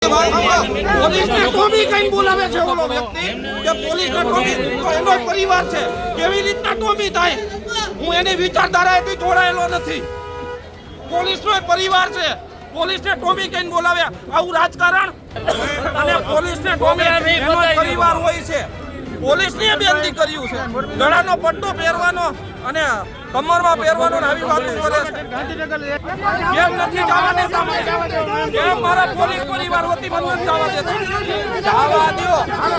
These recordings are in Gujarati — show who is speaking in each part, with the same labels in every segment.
Speaker 1: પોલીસને બોલાવે એનો પરિવાર છે કેવી રીતના ટોપી કઈ બોલાવ્યા આવું રાજકારણ અને પોલીસને એનો પરિવાર હોય છે પોલીસને બેનતી કર્યું છે. ગળાનો પટ્ટો પહેરવાનો અને કમરમાં પહેરવાનું આવી વાતો કરે છે. નથી જવા દેતા કેમ મારા પોલીસ પરિવાર વતી મને જવા દેતા? જવા દો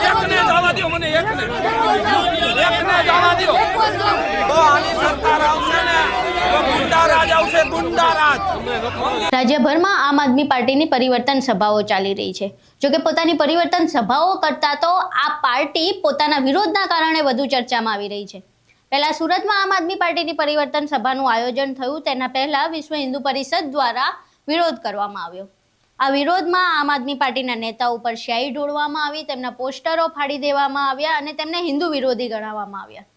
Speaker 1: એકને જવા દો મને, એકને. એકને જવા દો તો આની સરકાર આવશે ને
Speaker 2: રાજ્યભરમાં આમ આદમી પાર્ટીની પરિવર્તન સભાઓ ચાલી રહી છે. જોકે પોતાની પરિવર્તન સભાઓ કરતા તો આ પાર્ટી પોતાના વિરોધના કારણે વધુ ચર્ચામાં આવી રહી છે. પહેલા સુરતમાં આમ આદમી પાર્ટીની પરિવર્તન સભાનું આયોજન થયું. તેના પહેલા વિશ્વ હિન્દુ પરિષદ દ્વારા વિરોધ કરવામાં આવ્યો. આ વિરોધમાં આમ આદમી પાર્ટીના નેતાઓ ઉપર સ્યાહી ઢોળવામાં આવી, તેમના પોસ્ટરો ફાડી દેવામાં આવ્યા અને તેમને હિન્દુ વિરોધી ગણાવવામાં આવ્યા.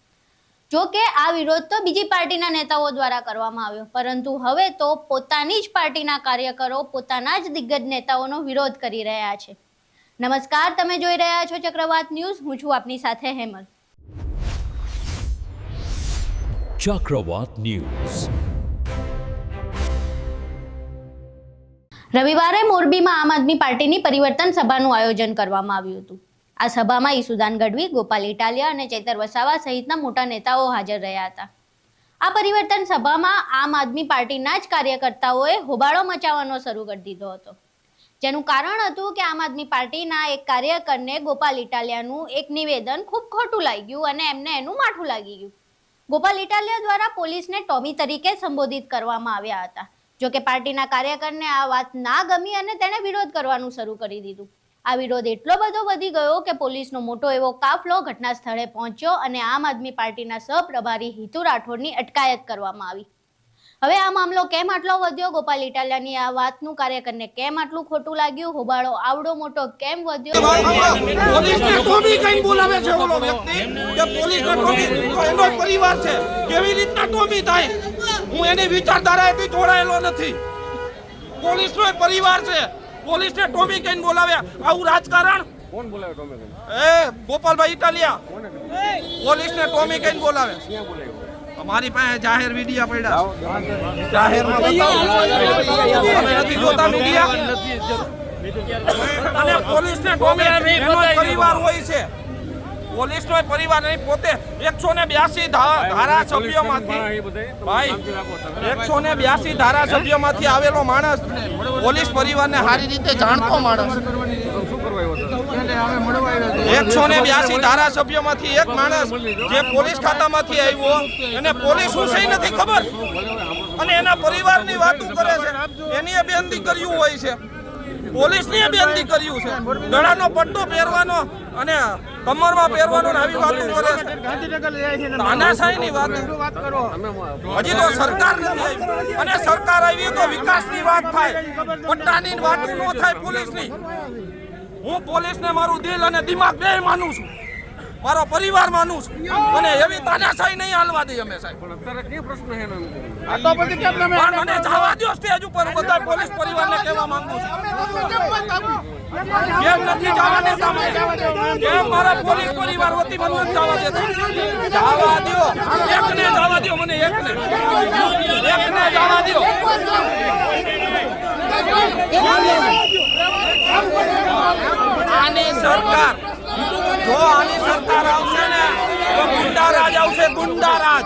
Speaker 2: જો કે આ વિરોધ તો બીજી પાર્ટીના નેતાઓ દ્વારા કરવામાં આવ્યો. પરંતુ હવે તો પોતાની જ પાર્ટીના કાર્યકરો પોતાના જ દિગ્ગજ નેતાઓનો વિરોધ કરી રહ્યા છે. નમસ્કાર, તમે જોઈ રહ્યા છો ચક્રવાત ન્યૂઝ. હું છું આપની સાથે હેમલ
Speaker 3: Chakravat ન્યૂઝ
Speaker 2: રવિવારે મોરબીમાં આમ આદમી પાર્ટીની પરિવર્તન સભાનું આયોજન કરવામાં આવ્યું હતું. આ સભામાં ઈસુદાન ગઢવી, ગોપાલ ઇટાલિયા અને ચેતર વસાવા સહિતના મોટા નેતાઓ હાજર રહ્યા હતા. આ પરિવર્તન સભામાં આમ આદમી પાર્ટીના જ કાર્યકર્તાઓએ હોબાળો મચાવવાનો શરૂ કરી દીધો હતો. જેનું કારણ હતું કે આમ આદમી પાર્ટીના એક કાર્યકરને ગોપાલ ઇટાલિયાનું એક નિવેદન ખૂબ ખોટું લાગ્યું અને એમને એનું માઠું લાગી ગયું. ગોપાલ ઇટાલિયા દ્વારા પોલીસને ટોમી તરીકે સંબોધિત કરવામાં આવ્યા હતા. જો કે પાર્ટીના કાર્યકરને આ વાત ના ગમી અને તેણે વિરોધ કરવાનું શરૂ કરી દીધું. આ વિરોધ એટલો બધો વધી ગયો કે પોલીસનો મોટો એવો કાફલો ઘટના સ્થળે પહોંચ્યો અને આમ આદમી પાર્ટીના સહપ્રભારી હિતુ રાઠોડની અટકાયત કરવામાં આવી. હવે આ મામલો કેમ આટલો વધ્યો? ગોપાલ ઇટાલિયાની આ વાતનું કાર્યકરને કેમ આટલું ખોટું લાગ્યું? હોબાળો આવડો મોટો કેમ વધ્યો?
Speaker 1: પોલીસને ટોમી કઈ બોલાવે છે ઓલો વ્યક્તિ. કે પોલીસને ટોમી તો એનો પરિવાર છે. કેવી રીતના ટોમી થાય? હું એની વિચારધારાએથી જોડાયેલો નથી. પોલીસનો એક પરિવાર છે. પોલીસને ટોમી કઈ બોલાવ્યા. આવું રાજકારણ?
Speaker 4: કોણ બોલાવે ટોમે
Speaker 1: એ ગોપાલભાઈ ઇટાલિયા. પોલીસને ટોમી કઈ બોલાવે.
Speaker 4: ક્યાં બોલાવ્યો?
Speaker 1: અમારી પાસે જાહેર મીડિયા પડ્યા બતાવો. તમે નથી જોતા મીડિયા અને પોલીસને ટોમી પરિવાર હોય છે. પોલીસનો પરિવાર નહીં પોતે એકસો ને બ્યાસી ધારાસભ્યોમાંથી ભાઈ. એકસો ને બ્યાસી ધારાસભ્યોમાંથી આવેલો માણસ પોલીસ પરિવારને સારી રીતે જાણતો માણસ? એકસો ને બ્યાસી ધારાસભ્યોમાંથી એક માણસ જે પોલીસ ખાતામાંથી આવ્યો એને પોલીસ શું છે નથી ખબર અને એના પરિવારની વાતો કરે છે એની બેનથી કર્યું હોય છે પોલીસની બેનથી કર્યું છે ગળાનો પટ્ટો પહેરવાનો અને કમરમાં પહેરવાનું આવી વાતો કરે છે. તાનાશાહીની વાત. હજી તો સરકાર નથી આવી. અને સરકાર આવી તો વિકાસની વાત થાય. પટ્ટાની વાત ન થાય પોલીસની. હું પોલીસને મારું દિલ અને દિમાગ બે માનું છું. મારો પરિવાર માનું છું. અને એવી તાનાશાહી નહીં હાલવા દઈએ અમે સાહેબ.
Speaker 4: પણ અત્યારે કઈ પ્રશ્ન છે એનો?
Speaker 1: પણ મને જવા દો સ્ટેજ ઉપર. બધા પોલીસ પરિવારને કહેવા માંગુ છું. કેમ નથી જવા દેતા મને? કેમ મારા પોલીસ પરિવાર વતી મને નથી જવા દેતા જવા દો એકને જવા દો મને, એકને. એકને જવા દો આની સરકાર, જો આની સરકાર આવશે ને, તો ગુંડારાજ આવશે, ગુંડારાજ.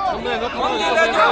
Speaker 1: સમજી લેજો.